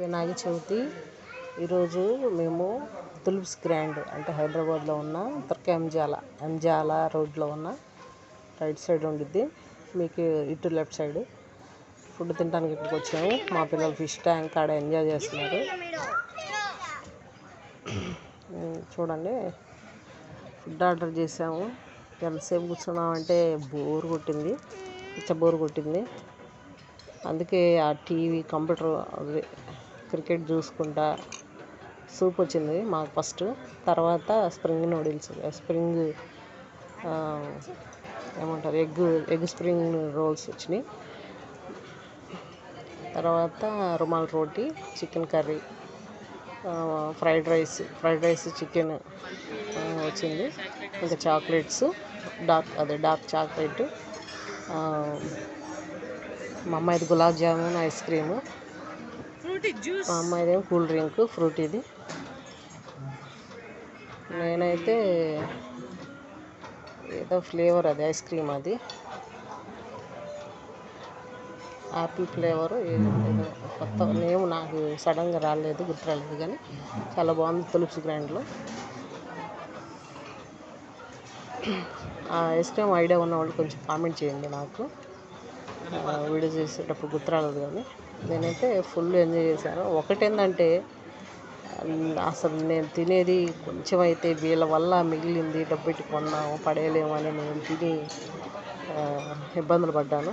వినాయక చవితి. ఈరోజు మేము tulips grand అంటే హైదరాబాద్లో ఉన్న తుర్క ఎంజాల ఎంజాల రోడ్లో ఉన్న రైట్ సైడ్ ఉండిద్ది. మీకు ఇటు లెఫ్ట్ సైడ్ ఫుడ్ తినడానికి ఇక్కడికి వచ్చాము. మా పిల్లలు ఫిష్ ట్యాంక్ కాడ ఎంజాయ్ చేస్తున్నారు. చూడండి ఫుడ్ ఆర్డర్ చేసాము ఎంతసేపు కూర్చున్నామంటే బోర్ కొట్టింది. పిచ్చ బోర్ కొట్టింది. అందుకే ఆ టీవీ కంప్యూటర్ క్రికెట్ చూసుకుంటా సూప్ వచ్చింది మాకు ఫస్ట్. తర్వాత స్ప్రింగ్ నూడిల్స్ స్ప్రింగ్ ఏమంటారు ఎగ్ ఎగ్ స్ప్రింగ్ రోల్స్ వచ్చినాయి. తర్వాత rumal roti chicken curry fried rice fried rice chicken వచ్చింది. ఇంకా చాక్లెట్స్ డార్క్ అదే డార్క్ చాక్లెట్ మా అమ్మాయిది గులాబ్ జామున్ ఐస్ క్రీము. మా కూల్ డ్రింక్ ఫ్రూట్ ఇది నేనైతే ఏదో ఫ్లేవర్ అది ఐస్ క్రీమ్ అది. యాపిల్ ఫ్లేవర్ ఏదో కొత్త నేమ్ నాకు సడన్గా రాలేదు గుర్తు రాలేదు కానీ చాలా బాగుంది తులసి గ్రాండ్లో. ఆ ఐస్ క్రీమ్ ఐడియా ఉన్న వాళ్ళు కొంచెం కామెంట్ చేయండి నాకు. వీడియో చేసేటప్పుడు గుర్తురాలేదు కానీ నేనైతే ఫుల్ ఎంజాయ్ చేశాను. ఒకటేంటంటే అసలు నేను తినేది కొంచెం అయితే వీళ్ళ వల్ల మిగిలింది డబ్బెట్టి కొన్నాము పడేయలేమని నేను తిని ఇబ్బందులు పడ్డాను.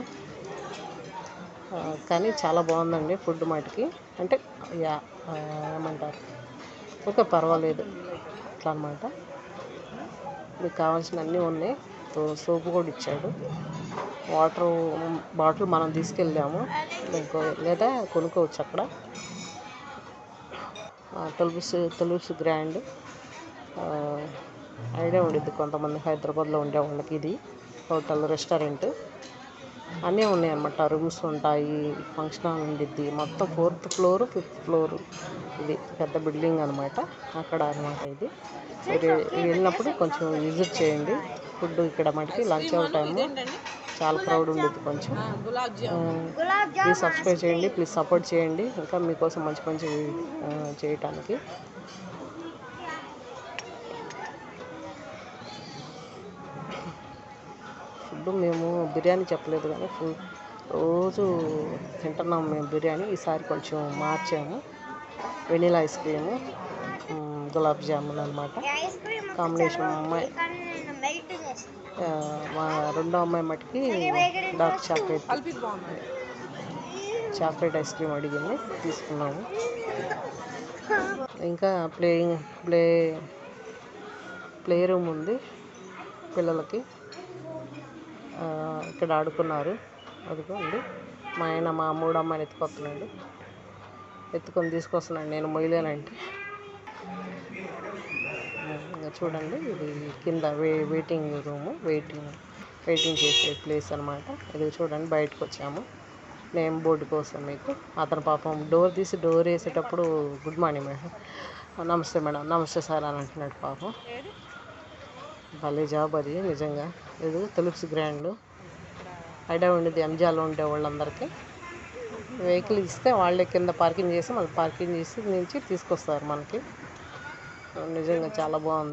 కానీ చాలా బాగుందండి ఫుడ్ మాటికి. అంటే యా ఏమంటారు? ఓకే పర్వాలేదు. అట్లా అనమాట మీకు కావాల్సిన అన్నీ ఉన్నాయి సోపు కూడా ఇచ్చాడు. వాటర్ బాటిల్ మనం తీసుకెళ్ళాము. ఇంకో లేదా కొనుక్కోవచ్చు అక్కడ. తులసి తులసి గ్రాండ్. ఐడియా ఉండిద్ది కొంతమంది హైదరాబాద్లో ఉండే వాళ్ళకి ఇది. Hotel restaurant. అన్నీ ఉన్నాయన్నమాట. రూమ్స్ ఉంటాయి ఫంక్షన్ హాల్ ఉండిద్ది. మొత్తం ఫోర్త్ ఫ్లోర్ ఫిఫ్త్ ఫ్లోర్. ఇది పెద్ద బిల్డింగ్ అనమాట అక్కడ అనమాట ఇది. మీరు వెళ్ళినప్పుడు కొంచెం విజిట్ చేయండి. ఫుడ్ ఇక్కడ మటుకి లంచ్ అవర్ టైము. చాలా క్రౌడ్ ఉండేది కొంచెం. ప్లీజ్ సబ్స్క్రైబ్ చేయండి ప్లీజ్ సపోర్ట్ చేయండి. ఇంకా మీకోసం మంచి మంచి చేయటానికి. ఫుడ్ మేము బిర్యానీ చెప్పలేదు కానీ ఫుడ్ రోజు తింటున్నాం మేము బిర్యానీ. ఈసారి కొంచెం మార్చాము. Vanilla ice cream gulab jamun అనమాట కాంబినేషన్ అమ్మాయి మా రెండో అమ్మాయి మటుకి dark chocolate chocolate ice cream అడిగింది తీసుకున్నాము ఇంకా ప్లేయింగ్ ప్లే ప్లే రూమ్ ఉంది పిల్లలకి. ఇక్కడ ఆడుకున్నారు. అదిగోండి మా ఆయన మా మూడు అమ్మాయిని ఎత్తుకొస్తున్నాడు. ఎత్తుకొని తీసుకొస్తున్నాడు. నేను మొయ్యలేనంటే. చూడండి ఇది కింద వే వెయిటింగ్ రూము వెయిటింగ్ వెయిటింగ్ చేసే ప్లేస్ అనమాట ఇది చూడండి బయటకు వచ్చాము. నేమ్ బోర్డు కోసం మీకు. అతను పాపం డోర్ తీసి డోర్ వేసేటప్పుడు గుడ్ మార్నింగ్ మేడం నమస్తే మేడం నమస్తే సార్ అని అంటున్నాడు పాపం. భలే జాబ్ అది నిజంగా. ఇది తెలుప్స్ గ్రాండ్ ఐడియా ఉండేది ఎంజాలో ఉండే వాళ్ళందరికీ. వెహికల్ ఇస్తే వాళ్ళే కింద పార్కింగ్ చేసి మళ్ళీ పార్కింగ్ చేసి నుంచి తీసుకొస్తారు మనకి. నిజంగా చాలా బాగుంది.